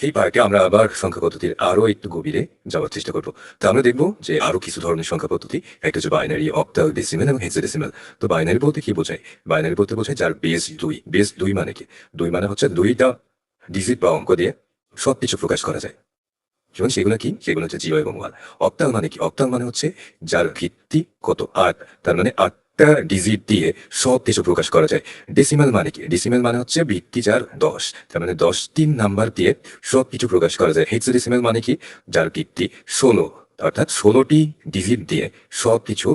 এই পার্টে আমরা আবার সংখ্যা পদ্ধতির আরও একটু গভীরে যাওয়ার চেষ্টা করব। তো আমরা দেখব যে আরও কিছু ধরনের সংখ্যা পদ্ধতি, একটা হচ্ছে বাইনারি অক্টাল ডেসিমেল এবং হেক্সাডেসিমেল তো বাইনারি বলতে কি বোঝায়? বাইনারি বলতে বোঝায় যার বেস দুই। বেস দুই মানে কি? দুই মানে হচ্ছে দুইটা ডিজিট বা অঙ্ক দিয়ে সব কিছু প্রকাশ করা যায়। যেমন সেগুলো কি? সেগুলো হচ্ছে জিরো এবং ওয়ান অক্টাল মানে কি? অক্টাল মানে হচ্ছে যার ভিত্তি কত? আট। তার মানে আটটা ডিজিট দিয়ে সব কিছু প্রকাশ করা যায়। ডেসিমাল মানে কি? ডেসিমাল মানে হচ্ছে ভিত্তি যার দশ। তার মানে দশ তিন নাম্বার দিয়ে সব কিছু প্রকাশ করা যায়। হেক্সাডেসিমাল মানে কি? যার ভিত্তি ষোলো। অর্থাৎ ষোলোটি ডিজিট দিয়ে সব কিছু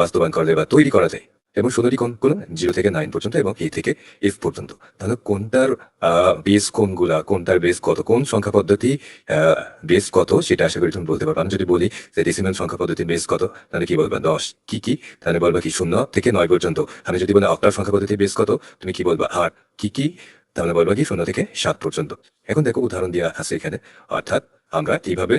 বাস্তবায়ন করা যায় বা তৈরি করা যায়। এবং ষোলোটি কোন কোন জিরো থেকে নাইন পর্যন্ত এবং এ থেকে এফ পর্যন্ত। তাহলে কোনটার বেস কোনগুলা? কোনটার বেস কত? কোন সংখ্যা পদ্ধতি বেস কত? সেটা আশা করি তুমি বলতে পারবে। আমি যদি বলি যে ডেসিমেল সংখ্যা পদ্ধতির বেস কত, তাহলে কি বলবা? দশ। কি কি? তাহলে বলবা কি শূন্য থেকে নয় পর্যন্ত। আমি যদি বলি অক্টার সংখ্যা পদ্ধতির বেস কত, তুমি কি বলবা? আর কি কি? তাহলে বলবা কি শূন্য থেকে সাত পর্যন্ত। এখন দেখো উদাহরণ দেওয়া আছে এখানে। অর্থাৎ আমরা এইভাবে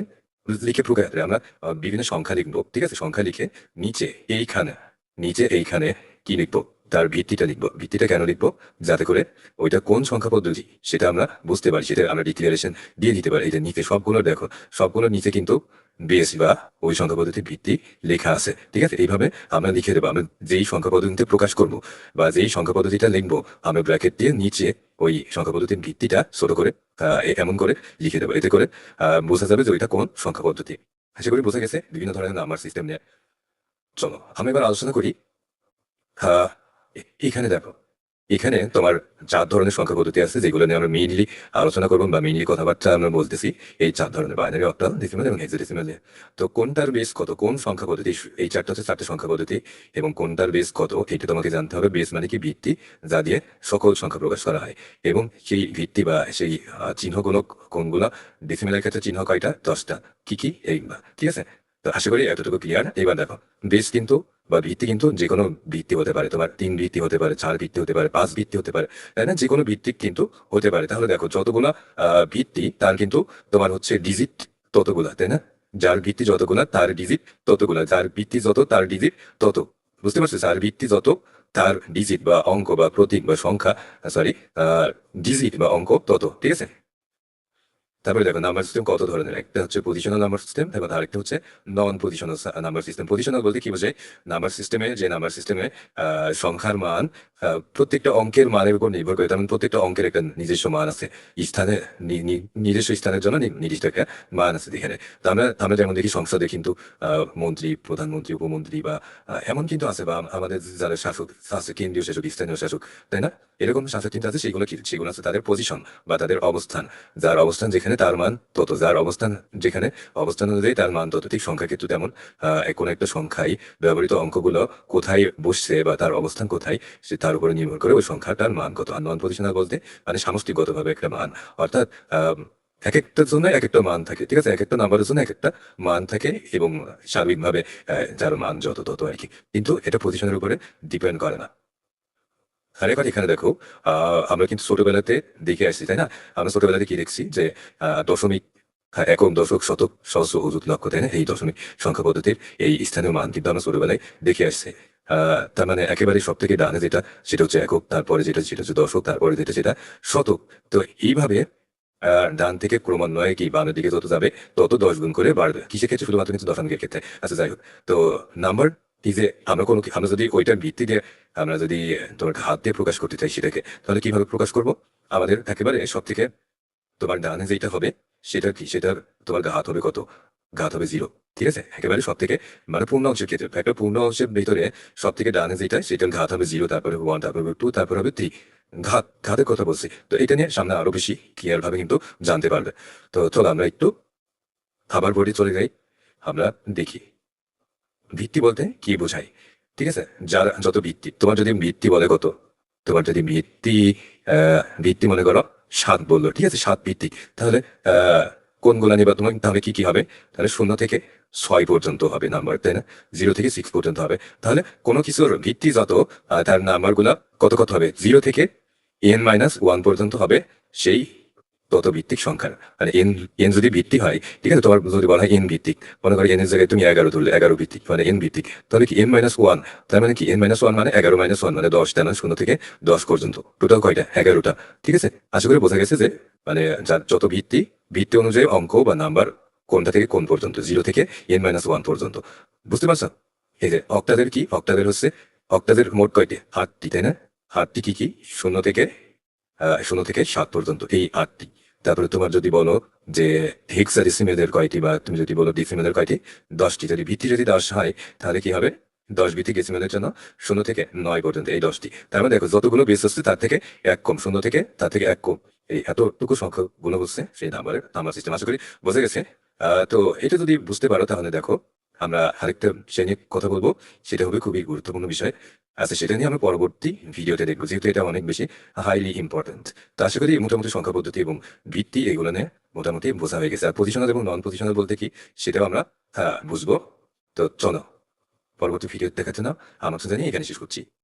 লিখে প্রকাশ আমরা বিভিন্ন সংখ্যা লিখব, ঠিক আছে? সংখ্যা লিখে নিচে এইখানে নিচে এইখানে কি লিখব? তার ভিত্তিটা লিখব। ভিত্তিটা কেন লিখব? যাতে করে ওইটা কোন সংখ্যা পদ্ধতি, সেটা আমরা বুঝতে পারি, সেটা আমরা ডিক্লারেশন দিয়ে দিতে পারি। এটা নিচে সবগুলো দেখো, সবগুলোর নিচে কিন্তু বেস বা ওই সংখ্যা পদ্ধতির ভিত্তি লেখা আছে, ঠিক আছে? এইভাবে আমরা লিখে দেবো। আমরা যেই সংখ্যা পদ্ধতিতে প্রকাশ করব বা যেই সংখ্যা পদ্ধতিটা লিখব, আমরা ব্র্যাকেট দিয়ে নিচে ওই সংখ্যা পদ্ধতির ভিত্তিটা ছোট করে এমন করে লিখে দেবো। এতে করে বোঝা যাবে যে ওইটা কোন সংখ্যা পদ্ধতি। আশা করি বোঝা গেছে। বিভিন্ন ধরনের নাম্বার সিস্টেম নিয়ে চলো, আমি এবার আলোচনা করি। হ্যাঁ এখানে দেখো, এখানে তোমার চার ধরনের সংখ্যা পদ্ধতি আছে, যেগুলো নিয়ে আমরা মেইনলি আলোচনা করব বা মেইনলি কথাবার্তা আমরা বলতেছি। এই চার ধরনের বাইনারি অক্টাল ডেসিমেল এবং হেক্সাডেসিমেল নিয়ে। তো কোনটার বেস কত? কোন সংখ্যা পদ্ধতি? এই চারটা হচ্ছে চারটে সংখ্যা পদ্ধতি। এবং কোনটার বেস কত? এটা তোমাকে জানতে হবে। বেস মানে কি? ভিত্তি, যা দিয়ে সকল সংখ্যা প্রকাশ করা হয়। এবং সেই ভিত্তি বা সেই চিহ্নগুলো কোনগুলো? ডেসিমেলের ক্ষেত্রে চিহ্ন কয়টা? দশটা। কি কি? এই, ঠিক আছে? তো আশা করি এতটুকু ক্লিয়ার এবার দেখো বেস কিন্তু বা ভিত্তি কিন্তু যে কোনো ভিত্তি হতে পারে, তোমার তিন ভিত্তি হতে পারে, চার ভিত্তি হতে পারে, পাঁচ ভিত্তি হতে পারে, তাই না? যে কোনো ভিত্তি কিন্তু হতে পারে। তাহলে দেখো, যতগুলা ভিত্তি, তার কিন্তু তোমার হচ্ছে ডিজিট ততগুলা, তাই না? যার ভিত্তি যতগুলা, তার ডিজিট ততগুলা। যার ভিত্তি যত, তার ডিজিট তত। বুঝতে পারছ? যার ভিত্তি যত, তার ডিজিট বা অঙ্ক বা প্রতীক বা সংখ্যা সরি ডিজিট বা অঙ্ক তত, ঠিক আছে? তারপরে দেখো নাম্বার সিস্টেম কত ধরনের? একটা হচ্ছে পজিশনাল নাম্বার সিস্টেম এবং আরেকটা হচ্ছে non positional number system positional বলতে কি বোঝায়? নাম্বার সিস্টেমে যে নাম্বার সিস্টেমে সংখ্যার মান প্রত্যেকটা অঙ্কের মানের উপর নির্ভর করে। তেমন প্রত্যেকটা অঙ্কের একটা নিজস্ব মান আছে। স্থানে নিজস্ব স্থানের জন্য নির্দিষ্ট একটা মান আছে এখানে। তো আমরা আমরা যেমন দেখি, সংসদে কিন্তু মন্ত্রী, প্রধানমন্ত্রী, উপমন্ত্রী বা এমন কিন্তু আছে বা আমাদের যারা শাসক আছে কেন্দ্রীয় শাসক, স্থানীয় শাসক, তাই না? এরকম শাসক কিন্তু আছে, সেগুলো সেগুলো আছে তাদের পজিশন বা তাদের অবস্থান। যার অবস্থান যেখানে তার মান তত যার অবস্থান, যেখানে অবস্থান অনুযায়ী তার মান তত ঠিক সংখ্যা কিন্তু তেমন কোনো একটা সংখ্যায় ব্যবহৃত অঙ্কগুলো কোথায় বসছে বা তার অবস্থান কোথায়, সে তার উপরে নির্ভর করে ওই সংখ্যাটার মান কত। আর নন পজিশনাল বলতে মানে সামষ্টিকগতভাবে একটা মান। অর্থাৎ এক একটার জন্য এক একটা মান থাকে, ঠিক আছে? এক একটা নাম্বারের জন্য এক একটা মান থাকে এবং সার্বিকভাবে যার মান যত তত আর কি। কিন্তু এটা পজিশনের উপরে ডিপেন্ড করে না। আর এখানে দেখো আমরা কিন্তু ছোটবেলাতে দেখে আসছি তাই না? আমরা ছোটবেলাতে কি দেখছি যে দশমিক হ্যাঁ, একক দশক শতক সহস্র অযুত লক্ষ তাই না? এই দশমিক সংখ্যা পদ্ধতির এই স্থানীয় মান কিন্তু আমরা ছোটবেলায় দেখে আসছে। তার মানে একেবারে সব থেকে ডানে যেটা সেটা হচ্ছে একক তারপরে যেটা সেটা হচ্ছে দশক তারপরে যেটা সেটা শতক। তো এইভাবে ডান থেকে ক্রমান্বয়ে কি বামের দিকে যত যাবে তত দশ গুণ করে বাড়বে। কিসের ক্ষেত্রে শুধুমাত্র কিন্তু দশমিকের ক্ষেত্রে? আচ্ছা যাই হোক। তো নাম্বার কি যে আমরা কোনো আমরা যদি ওইটার ভিত্তি দিয়ে আমরা যদি তোমার হাত দিয়ে প্রকাশ করতে চাই সেটাকে, তাহলে কীভাবে প্রকাশ করব? আমাদের একেবারে সব থেকে তোমার ডানে যেটা হবে, সেটা কি? সেটার তোমার ঘাত হবে কত? ঘাত হবে জিরো ঠিক আছে? একেবারে সব থেকে মানে পূর্ণ অংশের ক্ষেত্রে, একটা পূর্ণ অংশের ভিতরে সব থেকে ডানে যেটা সেটার ঘাত হবে জিরো তারপরে ওয়ান তারপরে টু তারপরে হবে থ্রি ঘাত ঘাতের কথা বলছি। তো এটা নিয়ে সামনে আরও বেশি ক্লিয়ার ভাবে কিন্তু জানতে পারবে। তো চলো আমরা একটু খাবার বোর্ডে চলে যাই, আমরা দেখি। ভিত্তি বলতে কি বোঝায় ঠিক আছে? যার যত ভিত্তি, তোমার যদি ভিত্তি বলে কত? তোমার যদি ভিত্তি ভিত্তি মনে করো সাত বলল, ঠিক আছে? সাত ভিত্তি। তাহলে কোনগুলা নিবা তোমার, তাহলে কি কি হবে? তাহলে শূন্য থেকে ছয় পর্যন্ত হবে নাম্বার তাই না? জিরো থেকে সিক্স পর্যন্ত হবে। তাহলে কোনো কিছুর ভিত্তি যত তার নাম্বারগুলা কত কত হবে? জিরো থেকে এন মাইনাস ওয়ান পর্যন্ত হবে সেই তত ভিত্তিক সংখ্যার। মানে এন এন যদি ভিত্তি হয়, ঠিক আছে, তোমার যদি বলা হয় এন ভিত্তিক, মনে করো এন এর জায়গায় তুমি এগারো ধরলে এগারো ভিত্তিক মানে এন ভিত্তিক, তাহলে কি এন মাইনাস ওয়ান তার মানে কি এন মাইনাস ওয়ান মানে এগারো মাইনাস ওয়ান মানে দশ তেনা শূন্য থেকে দশ পর্যন্ত টোটাল কয়টা? এগারোটা, ঠিক আছে? আশা করি বোঝা গেছে যে মানে যার যত ভিত্তি ভিত্তি অনুযায়ী অঙ্ক বা নাম্বার কোনটা থেকে কোন পর্যন্ত জিরো থেকে এন মাইনাস ওয়ান পর্যন্ত, বুঝতে পারছ? এই যে অক্টাদের কি? অক্টাদের হচ্ছে অক্টাদের মোট কয়টি? আটটি, তাই না? আটটি কি কি? শূন্য থেকে শূন্য থেকে সাত পর্যন্ত এই আটটি। তারপরে তোমার যদি বলো যে হেক্সা ডিসিমেলের কয়টি বা তুমি যদি বলো ডিসিমেলের কয়টি, দশটি। যদি ভিত্তি যদি দশ হয়, তাহলে কি হবে? দশ ভিত্তি ডিসিমেলের জন্য শূন্য থেকে নয় পর্যন্ত এই দশটি। তার মানে দেখো, যতগুলো বেস হচ্ছে, তার থেকে এক কম। শূন্য থেকে, তার থেকে এক কম। এই এতটুকু সংখ্যা গুলো হচ্ছে, সেই নাম্বারের নাম্বার সিস্টেম আশা করি বোঝা গেছে। তো এটা যদি বুঝতে পারো, তাহলে দেখো আমরা আরেকটা বিষয় নিয়ে কথা বলব। সেটা হবে খুবই গুরুত্বপূর্ণ বিষয়। আচ্ছা সেটা নিয়ে আমরা পরবর্তী ভিডিওতে দেখব, যেহেতু এটা অনেক বেশি হাইলি ইম্পর্টেন্ট তা আশা করি মোটামুটি সংখ্যা পদ্ধতি এবং ভিত্তি এগুলো নিয়ে মোটামুটি বোঝা হয়ে গেছে। আর পজিশনাল এবং নন পজিশনাল বলতে কি, সেটাও আমরা হ্যাঁ বুঝব। তো চলো, পরবর্তী ভিডিও দেখার জন্য আমার নিয়ে এখানে শেষ করছি।